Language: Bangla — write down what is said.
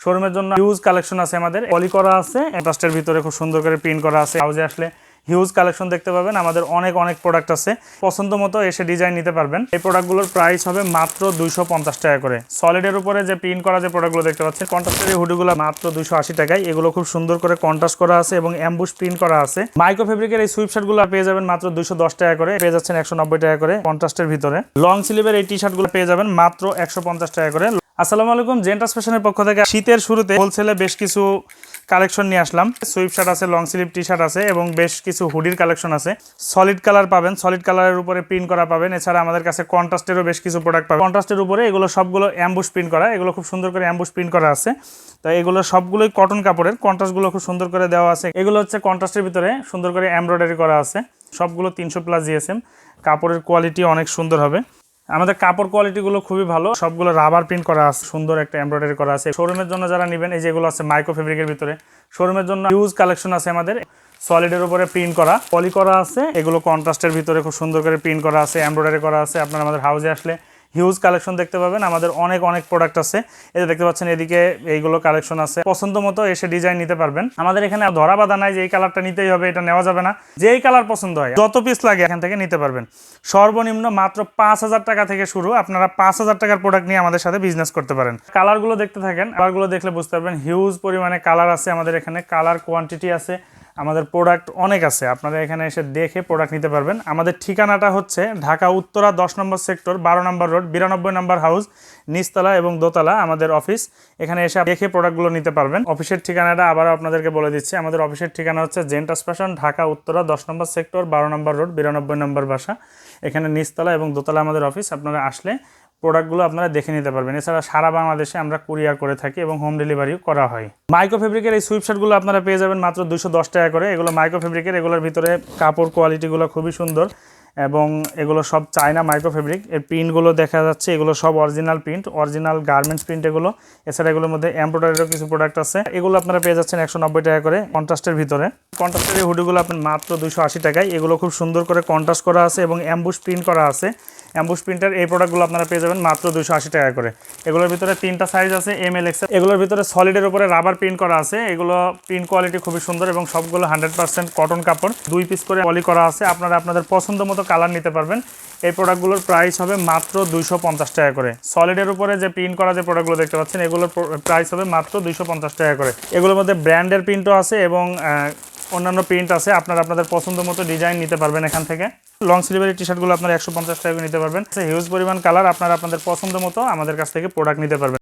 শোরুমের জন্য হিউজ কালেকশন আছে আমাদের। পলি করা আছে ট্রাস্টের ভিতরে খুব সুন্দর করে প্রিন্ট করা আছে। হাউজে আসলে হিউজ কালেকশন দেখতে পাবেন। আমাদের অনেক অনেক প্রোডাক্ট আছে। পছন্দ মতো এসে ডিজাইন নিতে পারবেন। এই প্রোডাক্টগুলোর প্রাইস হবে মাত্র দুইশো পঞ্চাশ টাকা করে। সলিডের উপরে যে প্রিন্ট করা যে প্রোডাক্টগুলো দেখতে পাচ্ছেন কন্ট্রাস্টের হুডিগুলো মাত্র দুইশো আশি টাকায়। এগুলো খুব সুন্দর করে কন্ট্রাস্ট করা আছে এবং অ্যাম্বুশ প্রিন্ট করা আছে। মাইক্রো ফেব্রিকের এই সুইপশার্টগুলো পেয়ে যাবেন মাত্র দুইশো দশ টাকা করে। পেয়ে যাচ্ছেন একশো নব্বই টাকা করে কন্ট্রাস্টের ভিতরে। লং স্লিভের এই টি শার্টগুলো পেয়ে যাবেন মাত্র একশো পঞ্চাশ টাকা করে। আসসালামু আলাইকুম জেন্টাস ফ্যাশনের পক্ষ থেকে শীতের শুরুতে হোলসেলে বেশ কিছু কালেকশন নিয়ে আসলাম। সুইপ শার্ট আছে লং স্লিভ টি শার্ট আছে এবং বেশ কিছু হুডির কালেকশন আছে। সলিড কালার পাবেন সলিড কালারের উপরে প্রিন্ট করা পাবেন। এছাড়া আমাদের কাছে কন্ট্রাস্টেরও বেশ কিছু প্রোডাক্ট পাবেন। কন্ট্রাস্টের উপরে এগুলো সবগুলো অ্যাম্বুশ প্রিন্ট করা, এগুলো খুব সুন্দর করে অ্যাম্বুশ প্রিন্ট করা আছে। তো এগুলো সবগুলোই কটন কাপড়ের কন্ট্রাস্টগুলো খুব সুন্দর করে দেওয়া আছে। এগুলো হচ্ছে কন্ট্রাস্টের ভিতরে সুন্দর করে এমব্রয়ডারি করা আছে। সবগুলো তিনশো প্লাস জিএসএম কাপড়ের কোয়ালিটি অনেক সুন্দর হবে। আমাদের কাপড় কোয়ালিটিগুলো খুবই ভালো। সবগুলো রাবার প্রিন্ট করা আছে, সুন্দর একটা এমব্রয়ডারি করা আছে। শোরুমের জন্য যারা নেবেন, এই যেগুলো আছে মাইক্রো ফেব্রিকের ভিতরে শোরুমের জন্য ইউজ কালেকশন আছে আমাদের। সলিডের উপরে প্রিন্ট করা পলি করা আছে। এগুলো কন্ট্রাস্টের ভিতরে খুব সুন্দর করে প্রিন্ট করা আছে এমব্রয়ডারি করা আছে। আপনার আমাদের হাউজে আসলে হিউজ কালেকশন দেখতে পাবেন। আমাদের অনেক অনেক প্রোডাক্ট আছে। এই দেখতে পাচ্ছেন, এদিকে এইগুলো কালেকশন আছে। পছন্দ মতো এসে ডিজাইন নিতে পারবেন। আমাদের এখানে ধরা বাধা নাই যে এই কালারটা নিতেই হবে, এটা নেওয়া যাবে না। যেই কালার পছন্দ হয়, যত পিস লাগে এখান থেকে নিতে পারবেন। সর্বনিম্ন মাত্র পাঁচ হাজার টাকা থেকে শুরু আপনারা পাঁচ হাজার টাকার প্রোডাক্ট নিয়ে আমাদের সাথে বিজনেস করতে পারেন। কালারগুলো দেখতে থাকেন। কালারগুলো দেখলে বুঝতে পারবেন হিউজ পরিমাণে কালার আছে আমাদের এখানে। কালার কোয়ান্টিটি আছে। আমাদের প্রোডাক্ট অনেক আছে। আপনারা এখানে এসে দেখে প্রোডাক্ট নিতে পারবেন। আমাদের ঠিকানাটা হচ্ছে ঢাকা উত্তরা দশ নম্বর সেক্টর বারো নম্বর রোড বিরানব্বই নম্বর হাউস নিচতলা এবং দোতলা আমাদের অফিস এখানে এসে দেখে প্রোডাক্টগুলো নিতে পারবেন। অফিসের ঠিকানাটা আবারও আপনাদেরকে বলে দিচ্ছি। আমাদের অফিসের ঠিকানা হচ্ছে জেন্টাস ফ্যাশন ঢাকা উত্তরা দশ নম্বর সেক্টর বারো নম্বর রোড বিরানব্বই নম্বর বাসা। এখানে নিচতলা এবং দোতলা আমাদের অফিস আপনারা আসলে প্রোডাক্টগুলো আপনারা দেখে নিতে পারবেন। এছাড়া সারা বাংলাদেশে আমরা কুরিয়ার করে থাকি এবং হোম ডেলিভারিও করা হয়। মাইক্রো ফেব্রিকের এই সুইপশার্টগুলো আপনারা পেয়ে যাবেন মাত্র দুশো দশ টাকা করে। এগুলো মাইক্রো ফেব্রিকের এগুলোর ভিতরে কাপড় কোয়ালিটিগুলো খুবই সুন্দর। এবং এগুলো সব চায়না মাইক্রো ফেব্রিক এর প্রিন্টগুলো দেখা যাচ্ছে, এগুলো সব original print original garments print এগুলো। এছাড়া এগুলোর মধ্যে এমব্রয়ডারিরও কিছু প্রোডাক্ট আছে। এগুলো আপনারা পেয়ে যাচ্ছেন একশো নব্বই টাকা করে কন্ট্রাস্টের ভিতরে। কন্ট্রাস্টের এই হুডিগুলো আপনার মাত্র দুশো আশি টাকায়। এগুলো খুব সুন্দর করে কন্ট্রাস্ট করা আছে এবং অ্যাম্বুশ প্রিন্ট করা আছে। অ্যাম্বুশ প্রিন্টার এই প্রোডাক্টগুলো আপনারা পেয়ে যাবেন মাত্র দুশো আশি টাকা করে। এগুলোর ভিতরে তিনটা সাইজ আছে এম এল এক্স এগুলোর ভিতরে সলিডের উপরে রাবার প্রিন্ট করা আছে। এগুলো প্রিন্ট কোয়ালিটি খুবই সুন্দর এবং সবগুলো হান্ড্রেড পার্সেন্ট কটন কাপড়। দুই পিস করে পলি করা আছে। আপনারা আপনাদের পছন্দ মতো কালার নিতে পারবেন। এই প্রোডাক্টগুলোর প্রাইস হবে মাত্র দুইশো পঞ্চাশ টাকা করে। সলিডের উপরে যে প্রিন্ট করা যে প্রোডাক্টগুলো দেখতে পাচ্ছেন, এগুলোর প্রাইস হবে মাত্র দুইশো পঞ্চাশ টাকা করে। এগুলোর মধ্যে ব্র্যান্ডের প্রিন্টও আছে এবং অন্যান্য প্রিন্ট আছে। আপনারা আপনাদের পছন্দ মতো ডিজাইন নিতে পারবেন এখান থেকে। লং স্লিভের টি শার্টগুলো আপনারা একশো পঞ্চাশ টাকা নিতে পারবেন। হিউজ পরিমাণ কালার আপনারা আপনাদের পছন্দ মতো আমাদের কাছ থেকে প্রোডাক্ট নিতে পারবেন।